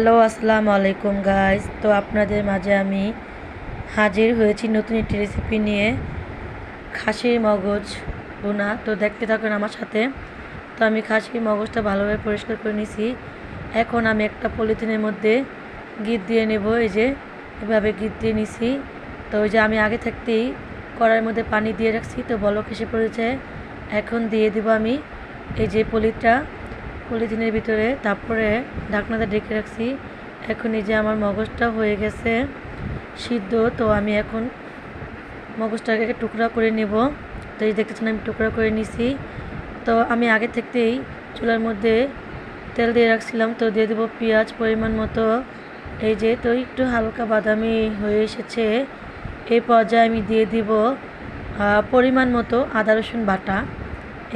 Hello, আসসালামু আলাইকুম guys তো আপনাদের মাঝে আমি হাজির হয়েছি নতুন একটি রেসিপি নিয়ে। খাসির মগজ বোনা তো দেখতে থাকুন আমার সাথে। তো আমি খাসির মগজটা ভালোভাবে পরিষ্কার করে নিয়েছি এখন আমি একটা পলিথিনের মধ্যে গিট দিয়ে নেব। এই যে এভাবে গিট দিয়ে নিছি। তো ওই যে আমি আগে থাকতেই কড়াইয়ের মধ্যে পানি দিয়ে রাখছি। তো বলক এসে পড়েছে। এখন দিয়ে দিব আমি এই যে পলিটা। পলিথিনের ভিতরে, তারপরে ঢাকনাটা ঢেকে রাখছি। এখন এই যে আমার মগজটা হয়ে গেছে সিদ্ধ, তো আমি এখন মগজটাকে টুকরা করে নেব। তো এই দেখতেছেন আমি টুকরা করে নিছি। তো আমি আগে থাকতেই চুলার মধ্যে তেল দিয়ে রাখছিলাম। তো দিয়ে দেবো পেঁয়াজ পরিমাণ মতো। এই যে, তো একটু হালকা বাদামি হয়ে এসেছে। এই পর্যায়ে আমি দিয়ে দিব পরিমাণ মতো আদা রসুন বাটা।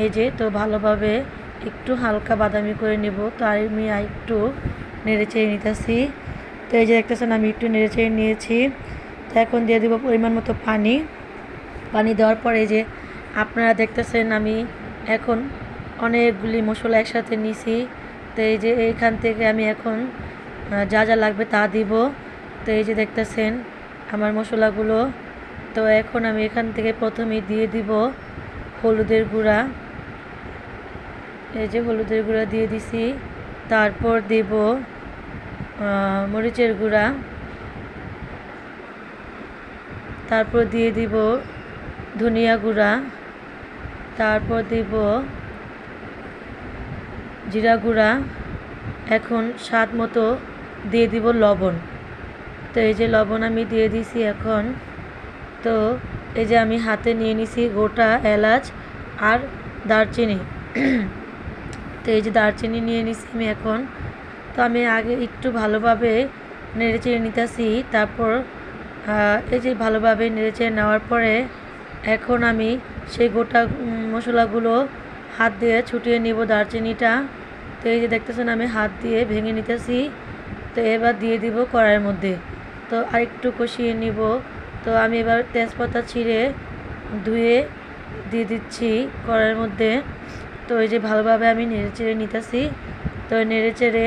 এই যে, তো ভালোভাবে একটু হালকা বাদামি করে নেব। তো আর আমি একটু নেড়ে চেড়ে নিতেছি। তো এই যে দেখতেছেন, আমি একটু নেড়ে চেড়ে নিয়েছি। তো এখন দিয়ে দেবো পরিমাণ মতো পানি। পানি দেওয়ার পরে যে আপনারা দেখতেছেন, আমি এখন অনেকগুলি মশলা একসাথে নিছি। তো এই যে এইখান থেকে আমি এখন যা যা লাগবে তা দিব। তো এই যে দেখতেছেন, আমার মশলাগুলো। তো এখন আমি এখান থেকে প্রথমে দিয়ে দিব হলুদের গুঁড়া। এই যে হলুদের গুঁড়া দিয়ে দিছি, তারপর দেব মরিচের গুঁড়া। তারপর দিয়ে দিব ধনিয়া গুঁড়া। তারপর দিব জিরা গুঁড়া। এখন স্বাদ মতো দিয়ে দিব লবণ। তো এই যে লবণ আমি দিয়ে দিছি এখন। তো এই যে আমি হাতে নিয়ে নিছি গোটা এলাচ আর দারচিনি। তো এই যে দারচিনি নিয়ে নিছি আমি এখন। তো আমি আগে একটু ভালোভাবে নেড়ে চেড়ে নিতেছি। তারপর এই যে ভালোভাবে নেড়ে চেড়ে নেওয়ার পরে এখন আমি সেই গোটা মশলাগুলো হাত দিয়ে ছুটিয়ে নিব দারচিনিটা। তো এই যে দেখতেছেন আমি হাত দিয়ে ভেঙে নিতেছি। তো এবার দিয়ে দিব কড়াইয়ের মধ্যে। তো আরেকটু কষিয়ে নিব। তো আমি এবার তেজপাতা ছিঁড়ে ধুয়ে দিয়ে দিচ্ছি কড়াইয়ের মধ্যে। তো এই যে ভালোভাবে আমি নেড়ে চেড়ে নিতেছি। তো নেড়ে চেড়ে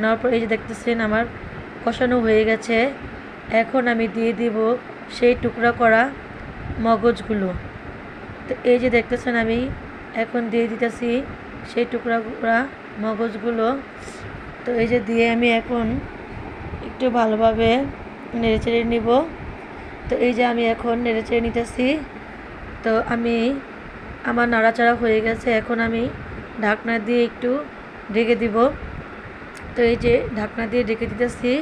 নেওয়ার পর এই যে দেখতেছেন আমার কষানো হয়ে গেছে। এখন আমি দিয়ে দিব সেই টুকরা করা মগজগুলো। তো এই যে দেখতেছেন আমি এখন দিয়ে দিতেছি সেই টুকরা করা মগজগুলো। তো এই যে দিয়ে আমি এখন একটু ভালোভাবে নেড়ে চেড়ে নিব। তো এই যে আমি এখন নেড়ে চেড়ে নিতেছি। তো আমি আমার নাড়াচাড়া হয়ে গেছে, এখন আমি ঢাকনা দিয়ে একটু ঢেকে দিব। তো এই যে ঢাকনা দিয়ে ঢেকে দিতেছি,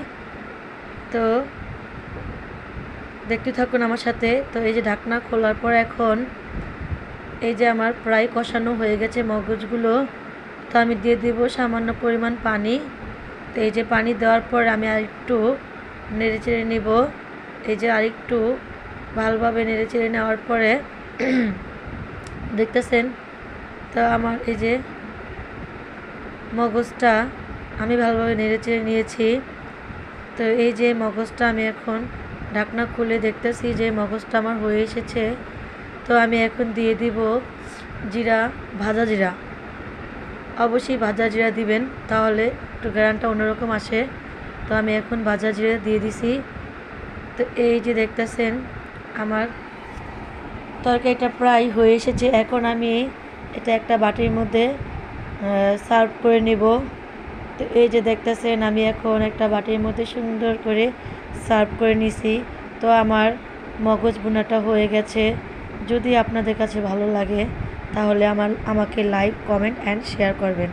তো দেখতে থাকুন আমার সাথে। তো এই যে ঢাকনা খোলার পর এখন এই যে আমার প্রায় কষানো হয়ে গেছে মগজগুলো, তো আমি দিয়ে দিব সামান্য পরিমাণ পানি। তো এই যে পানি দেওয়ার পর আমি আর একটু নেড়ে চেড়ে নিব। এই যে আরেকটু ভালোভাবে নেড়ে চেড়ে নেওয়ার পরে দেখতেছেন? তো আমার এই যে মগজটা আমি ভালোভাবে নেড়ে চেড়ে নিয়েছি। তো এই যে মগজটা আমি এখন ঢাকনা খুলে দেখতেছি যে মগজটা আমার হয়ে এসেছে। তো আমি এখন দিয়ে দিব জিরা, ভাজা জিরা। অবশ্যই ভাজা জিরা দিবেন, তাহলে একটু গ্রানটা অন্যরকম আসে। তো আমি এখন ভাজা জিরা দিয়ে দিছি। তো এই যে দেখতেছেন, আমার তরকারিটা প্রায় হয়ে এসেছে। এখন আমি এটা একটা বাটির মধ্যে সার্ভ করে নিব। তো এই যে দেখতেছেন, আমি এখন একটা বাটির মধ্যে সুন্দর করে সার্ভ করে নিছি। তো আমার মগজ বোনাটা হয়ে গেছে। যদি আপনাদের কাছে ভালো লাগে, তাহলে আমার, আমাকে লাইক কমেন্ট অ্যান্ড শেয়ার করবেন।